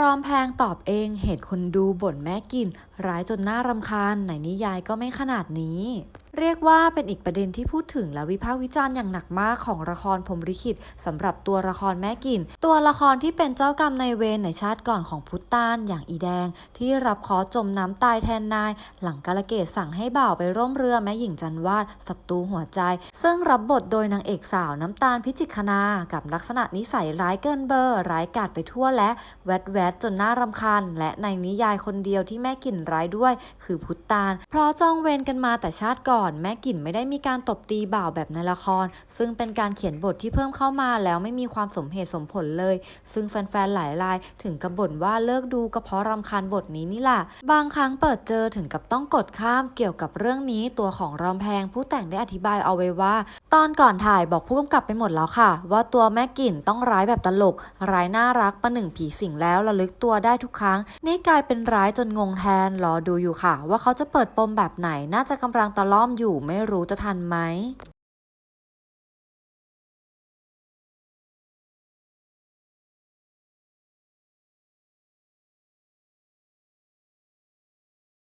รอมแพงตอบเองเหตุคนดูบ่นแม่กิน ร้ายจนน่ารำคาญไหนนิยายก็ไม่ขนาดนี้ เรียกว่าเป็นอีกประเด็นที่พูดถึงและวิพากษ์วิจารณ์อย่างหนักมากของละครพรมลิขิตสำหรับตัวละครแม่กิน ตัวละครที่เป็นเจ้ากรรมในายเวรในชาติก่อนของพุทธานอย่างอีแดง ที่รับเคอจมน้ำตายแทนนาย หลังกาลเกตสั่งให้บ่าวไปร่มเรือแม่หญิงจันวาดศัตรูหัวใจ ซึ่งรับบทโดยนางเอกสาวน้ำตาลพิจิคณากับลักษณะนิสัยร้ายเกินเบอร์ ร้ายกาจไปทั่วและแวดแวดจนน่ารำคาญและในนิยายคนเดียวที่แม่กินร้ายด้วย คือพุทธาน เพราะจองเวรกันมาแต่ชาติก่อนอนแม่กลิ่นไม่ได้มีการตบตีบ่าวแบบในละคร ซึ่งเป็นการเขียนบทที่เพิ่มเข้ามาแล้วไม่มีความสมเหตุสมผลเลย ซึ่งแฟนๆหลายรายถึงกับบ่นว่าเลิกดูก็เพราะรำคาญบทนี้นี่แหละบางครั้งเปิดเจอถึงกับต้องกดข้ามเกี่ยวกับเรื่องนี้ตัวของรอมแพง ผู้แต่งได้อธิบายเอาไว้ว่า ตอนก่อนถ่ายบอกผู้กำกับไปหมดแล้วค่ะ ว่าตัวแม่กลิ่นต้องร้ายแบบตลก ร้ายน่ารักประหนึ่งผีสิงแล้วระลึกตัวได้ทุกครั้ง นี่กลายเป็นร้ายจนงงแทนรอดูอยู่ค่ะ ว่าเขาจะเปิดปมแบบไหนน่าจะกำลังตะล่อมอยู่ไม่รู้จะทันไหม